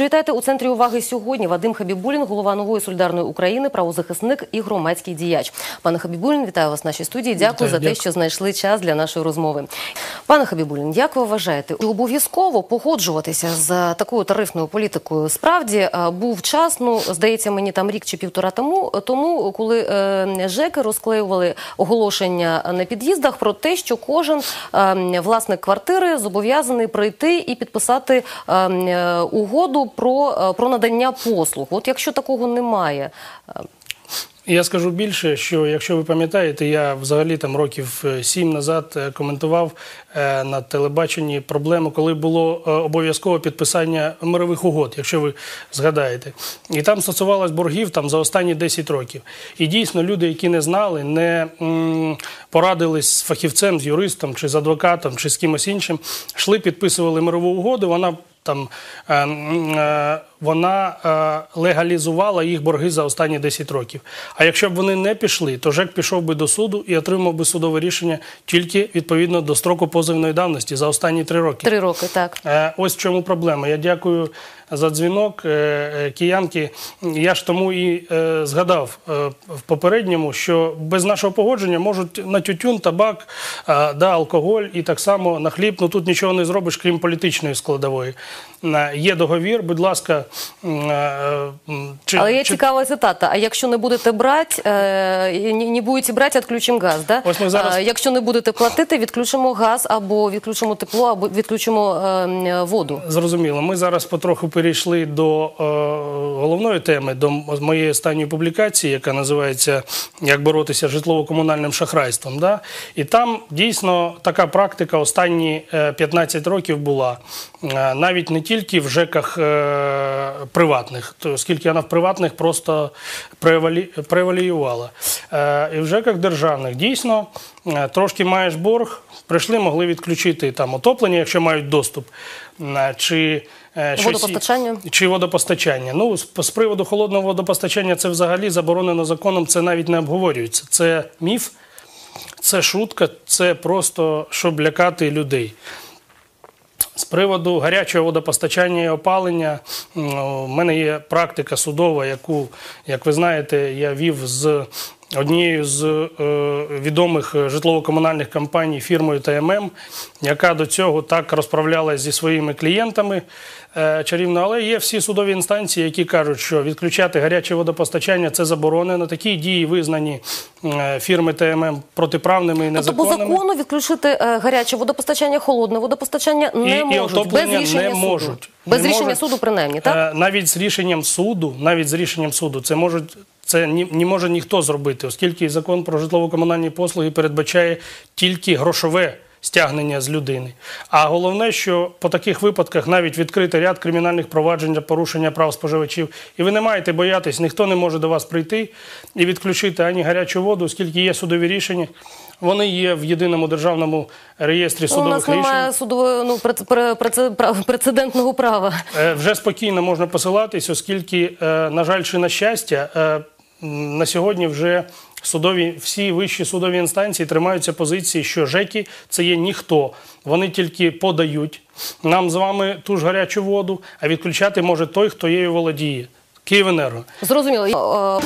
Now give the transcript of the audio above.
Вітайте у центрі уваги сьогодні. Вадим Хабібулін, голова нової солідарної України, правозахисник і громадський діяч. Пане Хабібулін, вітаю вас в нашій студії. Дякую Вітаю, за те, дякую. що знайшли час для нашої розмови. Пане Хабібулін, як ви вважаєте, обов'язково погоджуватися з такою тарифною політикою? Справді е, був час, ну здається, мені там рік чи півтора тому, тому коли е, ЖЕКи розклеювали оголошення на під'їздах про те, що кожен е, власник квартири зобов'язаний прийти і підписати е, про, е, про надання послуг. От якщо такого немає, е, Я скажу більше, що якщо ви пам'ятаєте, я взагалі там років е, сім назад коментував на телебаченні проблему, коли було обов'язкове підписання мирових угод, якщо ви згадаєте. І там стосувалось боргів там за останні 10 років. І дійсно люди, які не знали, не порадились з фахівцем, з юристом чи з адвокатом, чи з кимось іншим, йшли, підписували мирову угоду. Вона там е, е, вона е, легалізувала їх борги за останні 10 років. А якщо б вони не пішли, то ЖЕК пішов би до суду і отримав би судове рішення тільки відповідно до строку позовної давності за останні 3 роки. три роки так. Е, Ось в чому проблема. Я дякую за дзвінок е, киянки. Я ж тому і е, згадав е, в попередньому, що без нашого погодження можуть на тютюн, табак, е, да, алкоголь і так само на хліб. Ну тут нічого не зробиш, крім політичної складової. Е, Є договір, будь ласка, чи, Але є чи- цікава цитата. А якщо не будете брати, е, не, не будете брати, відключимо газ. Да? Ось ми зараз- А, якщо не будете платити, відключимо газ або відключимо тепло, або відключимо е, воду. Зрозуміло. Ми зараз потроху перейшли до е, головної теми, до моєї останньої публікації, яка називається Як боротися з житлово-комунальним шахрайством. Да? І там дійсно така практика останні е, 15 років була. Е, навіть не тільки в ЖЕКах е, приватних, то, оскільки вона в приватних просто превалі, преваліювала. Е, і в ЖЕКах державних дійсно е, трошки маєш борг, прийшли, могли відключити там отоплення, якщо мають доступ. Е, Чи щось- Водопостачання? чи водопостачання. Ну, з приводу холодного водопостачання це взагалі заборонено законом, це навіть не обговорюється. Це міф, це шутка, це просто щоб лякати людей. Приводу гарячого водопостачання і опалення, в мене є практика судова, яку, як ви знаєте, я вів з однією з е, відомих житлово-комунальних компаній фірмою ТММ, яка до цього так розправлялась зі своїми клієнтами е, чарівно. Але є всі судові інстанції, які кажуть, що відключати гаряче водопостачання це заборонено. Такі дії визнані е, фірми ТММ протиправними і Тобто по закону відключити е, гаряче водопостачання, холодне водопостачання не І- і можуть. без отоплення рішення не суду. можуть. Без Не рішення можуть. суду, принаймні, так? Е, Навіть з рішенням суду, навіть з рішенням суду, це можуть. Це ні, не може ніхто зробити, оскільки закон про житлово-комунальні послуги передбачає тільки грошове стягнення з людини. А головне, що по таких випадках навіть відкрити ряд кримінальних проваджень за порушення прав споживачів, і ви не маєте боятись, ніхто не може до вас прийти і відключити ані гарячу воду, оскільки є судові рішення. Вони є в єдиному державному реєстрі Ну, у нас судових рішень. немає судового ну, прецедентного права. Е, Вже спокійно можна посилатись, оскільки, е, на жаль, чи на щастя, е, на сьогодні вже судові всі вищі судові інстанції тримаються позиції, що ЖЕКи це є ніхто. Вони тільки подають нам з вами ту ж гарячу воду, а відключати може той, хто її володіє. Київенерго. Зрозуміло.